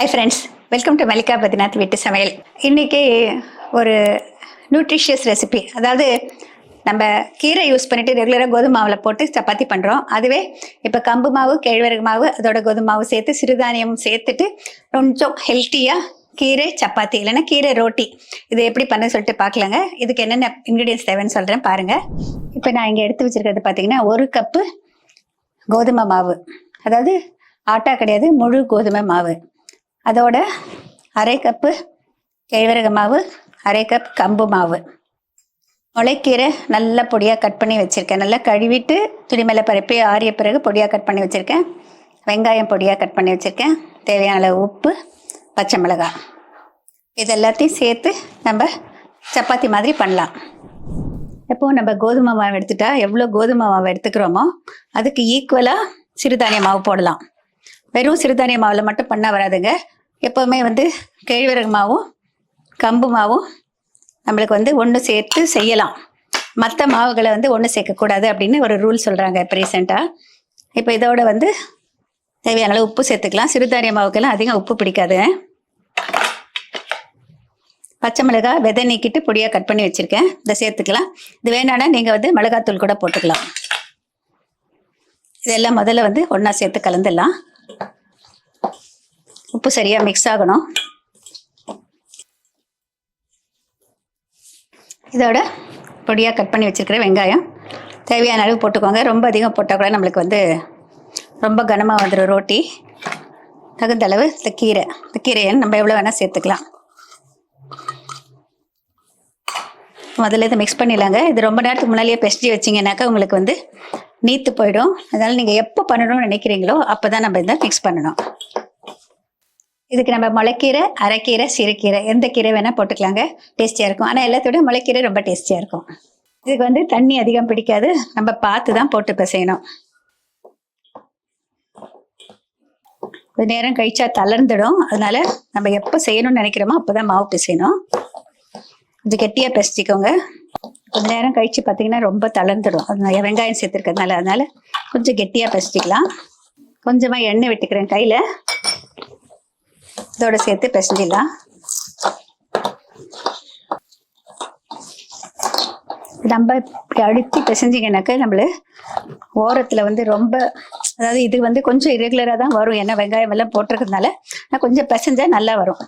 Hi friends welcome to Mallika Badrinath வீட்டு சமையல் இன்றைக்கி ஒரு நியூட்ரிஷியஸ் ரெசிபி அதாவது நம்ம கீரை யூஸ் பண்ணிவிட்டு ரெகுலராக கோதுமை மாவில் போட்டு சப்பாத்தி பண்ணுறோம் அதுவே இப்போ கம்பு மாவு கேழ்வரகு மாவு அதோட கோதுமை மாவு சேர்த்து சிறுதானியம் சேர்த்துட்டு கொஞ்சம் ஹெல்த்தியாக கீரை சப்பாத்தி இல்லைன்னா கீரை ரோட்டி. இது எப்படி பண்ண சொல்லிட்டு பார்க்கலாங்க. இதுக்கு என்னென்ன இன்க்ரீடியன்ஸ் தேவைன்னு சொல்கிறேன் பாருங்கள் இப்போ நான் இங்கே எடுத்து வச்சுருக்கிறது பார்த்தீங்கன்னா ஒரு கப்பு கோதுமை மாவு. அதாவது ஆட்டா கிடையாது முழு கோதுமை மாவு. அதோட அரை கப்பு கேழ்வரகு மாவு அரை கப் கம்பு மாவு. முளைக்கீரை நல்லா பொடியாக கட் பண்ணி வச்சுருக்கேன். நல்லா கழுவிட்டு துணிமேல பரப்பி ஆறிய பிறகு பொடியாக கட் பண்ணி வச்சுருக்கேன். வெங்காயம் பொடியாக கட் பண்ணி வச்சுருக்கேன். தேவையான அளவு உப்பு பச்சை மிளகாய் இது எல்லாத்தையும் சேர்த்து நம்ம சப்பாத்தி மாதிரி பண்ணலாம். எப்போ நம்ம கோதுமை மாவு எடுத்துட்டா எவ்வளோ கோதுமை மாவு எடுத்துக்கிறோமோ அதுக்கு ஈக்குவலாக சிறுதானிய மாவு போடலாம். வெறும் சிறுதானிய மாவில் மட்டும் பண்ணால் வராதுங்க. எப்போவுமே வந்து கேழ்வரகு மாவும் கம்பு மாவும் நம்மளுக்கு வந்து ஒன்று சேர்த்து செய்யலாம். மற்ற மாவுகளை வந்து ஒன்று சேர்க்கக்கூடாது அப்படின்னு ஒரு ரூல் சொல்கிறாங்க இப்போ ரீசெண்டாக இப்போ இதோட வந்து தேவையான அளவு உப்பு சேர்த்துக்கலாம். சிறுதானிய மாவுக்கெல்லாம் அதிகம் உப்பு பிடிக்காது. பச்சை மிளகாய் விதை நீக்கிட்டு பொடியாக கட் பண்ணி வச்சுருக்கேன். இதை சேர்த்துக்கலாம். இது வேணான்னா நீங்கள் வந்து மிளகாத்தூள் கூட போட்டுக்கலாம். இதெல்லாம் முதல்ல வந்து ஒன்றா சேர்த்து கலந்துடலாம். உப்பு சரியாக மிக்ஸ் ஆகணும். இதோட பொடியாக கட் பண்ணி வச்சுருக்கிற வெங்காயம். தேவையான அளவு போட்டுக்கோங்க. ரொம்ப அதிகம் போட்டால் கூட நம்மளுக்கு வந்து ரொம்ப கனமாக வந்துடும் ரோட்டி. தகுந்த அளவு இந்த கீரை. இந்த கீரையை நம்ம எவ்வளோ வேணால் சேர்த்துக்கலாம். முதல்ல இதை மிக்ஸ் பண்ணிடலாங்க. இது ரொம்ப நேரத்துக்கு முன்னாடியே பெஸ்டி வச்சிங்கனாக்கா உங்களுக்கு வந்து நீத்து போயிடும். அதனால் நீங்கள் எப்போ பண்ணணும்னு நினைக்கிறீங்களோ அப்போ தான் நம்ம இதை மிக்ஸ் பண்ணணும். இதுக்கு நம்ம முளைக்கீரை அரைக்கீரை சிறுக்கீரை எந்த கீரை வேணால் போட்டுக்கலாங்க. டேஸ்டியாக இருக்கும். ஆனால் எல்லாத்தோட முளைக்கீரை ரொம்ப டேஸ்டியாக இருக்கும். இதுக்கு வந்து தண்ணி அதிகம் பிடிக்காது. நம்ம பார்த்து தான் போட்டு பிசையணும். கொஞ்ச நேரம் கழிச்சா தளர்ந்துடும். அதனால நம்ம எப்போ செய்யணும்னு நினைக்கிறோமோ அப்போ தான் மாவு பிசையணும். கொஞ்சம் கெட்டியாக பிசைச்சிக்கோங்க கொஞ்ச நேரம் கழிச்சு பார்த்தீங்கன்னா ரொம்ப தளர்ந்துடும். அது வெங்காயம் சேர்த்துருக்கிறதுனால. அதனால கொஞ்சம் கெட்டியாக பிசைச்சிக்கலாம் கொஞ்சமாக எண்ணெய் விட்டுக்கிறேன் கையில். இதோட சேர்த்து பிசைஞ்சிடலாம். நம்ம இப்படி அழுத்தி பிசைஞ்சிங்கனாக்க நம்மள ஓரத்தில் வந்து ரொம்ப அதாவது இது வந்து கொஞ்சம் இரெகுலராக தான் வரும். ஏன்னா வெங்காயம் எல்லாம் போட்டிருக்கிறதுனால நான் கொஞ்சம் பிசைஞ்சா நல்லா வரும்.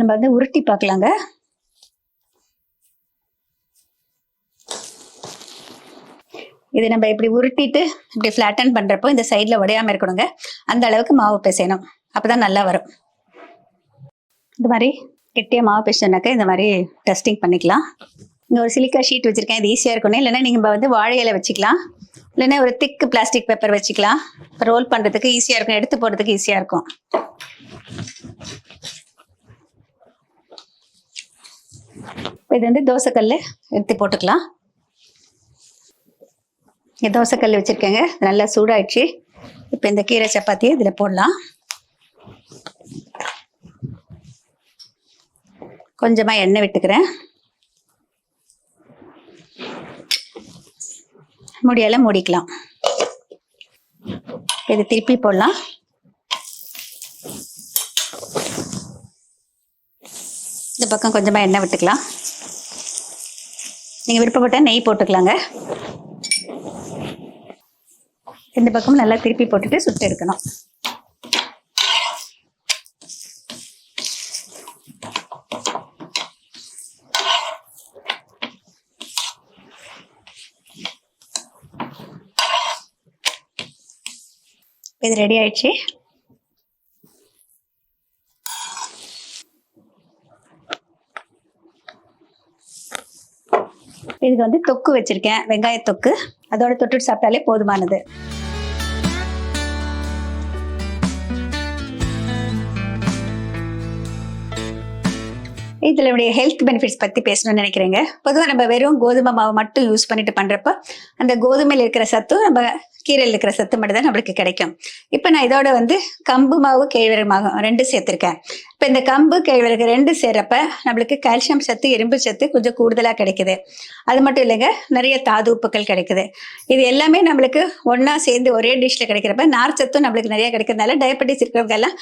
நம்ம வந்து உருட்டி பார்க்கலாங்க. இது நம்ம இப்படி உருட்டிட்டு இப்படி ஃப்ளாட்டன் பண்ணுறப்போ இந்த சைடில் உடையாமல் இருக்கணுங்க. அந்த அளவுக்கு மாவு பிசையணும். அப்போ தான் நல்லா வரும். இந்த மாதிரி கெட்டியாக மாவு பிசைனாக்கா இந்த மாதிரி டெஸ்டிங் பண்ணிக்கலாம். இங்கே ஒரு சிலிக்கா ஷீட் வச்சுருக்கேன். இது ஈஸியாக இருக்கணும் இல்லைன்னா நீங்கள் வந்து வாழை இலை வச்சுக்கலாம். இல்லைன்னா ஒரு திக்கு பிளாஸ்டிக் பேப்பர் வச்சுக்கலாம். ரோல் பண்ணுறதுக்கு ஈஸியாக இருக்கும். எடுத்து போடுறதுக்கு ஈஸியாக இருக்கும். இது வந்து தோசைக்கல் எடுத்து போட்டுக்கலாம். தோசைக்கல் வச்சுருக்கேங்க. நல்லா சூடாயிடுச்சு. இப்போ இந்த கீரை சப்பாத்தியை இதில் போடலாம். கொஞ்சமாக எண்ணெய் விட்டுக்கிறேன். முடியால மூடிக்கலாம். இது திருப்பி போடலாம். இந்த பக்கம் கொஞ்சமாக எண்ணெய் விட்டுக்கலாம். நீங்கள் விருப்பப்பட்டால் நெய் போட்டுக்கலாங்க. இந்த பக்கம் நல்லா திருப்பி போட்டுட்டு சுட்டு எடுக்கணும். இது ரெடி ஆயிடுச்சு. இதுக்கு வந்து தொக்கு வச்சிருக்கேன் வெங்காய தொக்கு அதோட தொட்டுட்டு சாப்பிட்டாலே போதுமானது. இதில் உடைய ஹெல்த் பெனிஃபிட்ஸ் பற்றி பேசணும்னு நினைக்கிறேங்க. பொதுவாக நம்ம வெறும் கோதுமை மாவு மட்டும் யூஸ் பண்ணிட்டு பண்ணுறப்ப அந்த கோதுமையில் இருக்கிற சத்தும் நம்ம கீரையில் இருக்கிற சத்து மட்டும் தான் நம்மளுக்கு கிடைக்கும். இப்போ நான் இதோட வந்து கம்பு மாவு கேழ்வரகு மாவு ரெண்டு சேர்த்துருக்கேன். இப்போ இந்த கம்பு கேழ்வரகு ரெண்டு சேர்றப்ப நம்மளுக்கு கால்சியம் சத்து இரும்பு சத்து கொஞ்சம் கூடுதலாக கிடைக்குது. அது மட்டும் இல்லைங்க நிறைய தாது உப்புக்கள் கிடைக்குது. இது எல்லாமே நம்மளுக்கு ஒன்றா சேர்ந்து ஒரே டிஷ்ஷில் கிடைக்கிறப்ப நார் சத்தும் நம்மளுக்கு நிறைய கிடைக்கிறதுனால டயபெட்டிஸ் இருக்கிறவங்க எல்லாம்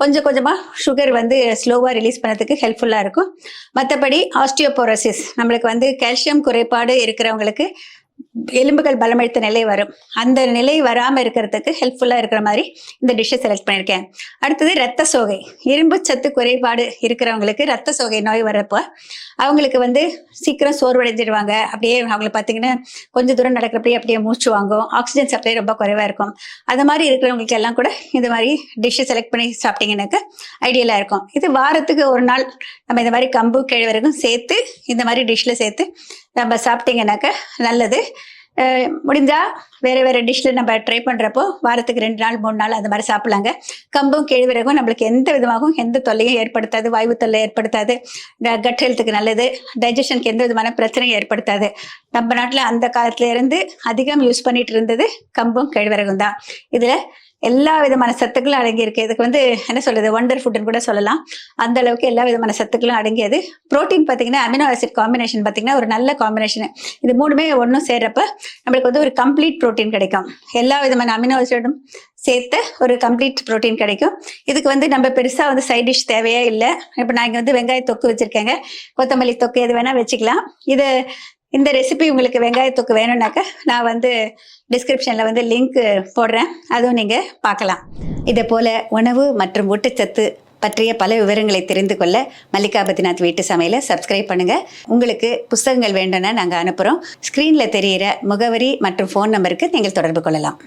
கொஞ்சம் கொஞ்சமாக சுகர் வந்து ஸ்லோவாக ரிலீஸ் பண்ணுறதுக்கு ஹெல்ப்ஃபுல்லாக இருக்கும். மற்றபடி ஆஸ்டியோபோரோசிஸ் நம்மளுக்கு வந்து கால்சியம் குறைபாடு இருக்கிறவங்களுக்கு எலும்புகள் பலமெடுத்த நிலை வரும். அந்த நிலை வராமல் இருக்கிறதுக்கு ஹெல்ப்ஃபுல்லாக இருக்கிற மாதிரி இந்த டிஷ்ஷை செலக்ட் பண்ணியிருக்கேன் அடுத்தது ரத்த சோகை. இரும்பு சத்து குறைபாடு இருக்கிறவங்களுக்கு ரத்த சோகை நோய் வரப்போ அவங்களுக்கு வந்து சீக்கிரம் சோர்வடைஞ்சிடுவாங்க. அப்படியே அவங்கள பார்த்தீங்கன்னா கொஞ்சம் தூரம் நடக்கிறப்படியே அப்படியே மூச்சு வாங்கும். ஆக்சிஜன் சப்ளை ரொம்ப குறைவாக இருக்கும். அது மாதிரி இருக்கிறவங்களுக்கு எல்லாம் கூட இந்த மாதிரி டிஷ்ஷை செலக்ட் பண்ணி சாப்பிட்டீங்கன்னாக்க ஐடியலாக இருக்கும். இது வாரத்துக்கு ஒரு நாள் நம்ம இந்த மாதிரி கம்பு கிழவருக்கும் சேர்த்து இந்த மாதிரி டிஷ்ஷில் சேர்த்து நம்ம சாப்பிட்டீங்கன்னாக்க நல்லது. முடிஞ்சால் முடிஞ்சா வேற வேற டிஷ்ல நம்ம ட்ரை பண்றப்போ வாரத்துக்கு ரெண்டு நாள் மூணு நாள் அந்த மாதிரி சாப்பிடலாங்க. கம்பும் கேழ்வரகும் நம்மளுக்கு எந்த விதமாகவும் எந்த தொல்லையும் ஏற்படுத்தாது. வாய்வு தொல்லை ஏற்படுத்தாது. கட் ஹெல்த்துக்கு நல்லது. டைஜஷனுக்கு எந்த விதமான பிரச்சனையும் ஏற்படுத்தாது. நம்ம நாட்டில் அந்த காலத்துல இருந்து அதிகம் யூஸ் பண்ணிட்டு இருந்தது கம்பும் கேழ்வரகும் தான். இதுல எல்லா விதமான சத்துக்களும் அடங்கியிருக்கு. இதுக்கு வந்து என்ன சொல்றது? ஒண்டர் ஃபுட்னு கூட சொல்லலாம். அந்த அளவுக்கு எல்லா விதமான சத்துக்களும் அடங்கியது. புரோட்டீன் பார்த்தீங்கன்னா அமினோ ஆசிட் காம்பினேஷன் பார்த்தீங்கன்னா ஒரு நல்ல காம்பினேஷன் இது மூணுமே ஒன்றும் சேர்றப்ப நம்மளுக்கு வந்து ஒரு கம்ப்ளீட் ப்ரோட்டீன் கிடைக்கும். எல்லா விதமான அமினோ ஆசிடும் சேர்த்து ஒரு கம்ப்ளீட் புரோட்டீன் கிடைக்கும். இதுக்கு வந்து நம்ம பெருசாக வந்து சைட் டிஷ் தேவையே இல்லை. இப்போ நான் இங்கே வந்து வெங்காய தொக்கு வச்சுருக்கேங்க. கொத்தமல்லி தொக்கு எது வேணால் வச்சுக்கலாம். இது இந்த ரெசிபி உங்களுக்கு வெங்காயத்துக்கு வேணும்னாக்கா நான் வந்து டிஸ்கிரிப்ஷனில் வந்து லிங்க் போடுறேன். அதுவும் நீங்கள் பார்க்கலாம். இதே போல் உணவு மற்றும் ஊட்டச்சத்து பற்றிய பல விவரங்களை தெரிந்து கொள்ள மல்லிகா பத்ரிநாத் வீட்டு சமையலை சப்ஸ்கிரைப் பண்ணுங்கள் உங்களுக்கு புஸ்தகங்கள் வேண்டும்னா நாங்கள் அனுப்புகிறோம் ஸ்க்ரீனில் தெரிகிற முகவரி மற்றும் ஃபோன் நம்பருக்கு நீங்கள் தொடர்பு கொள்ளலாம்.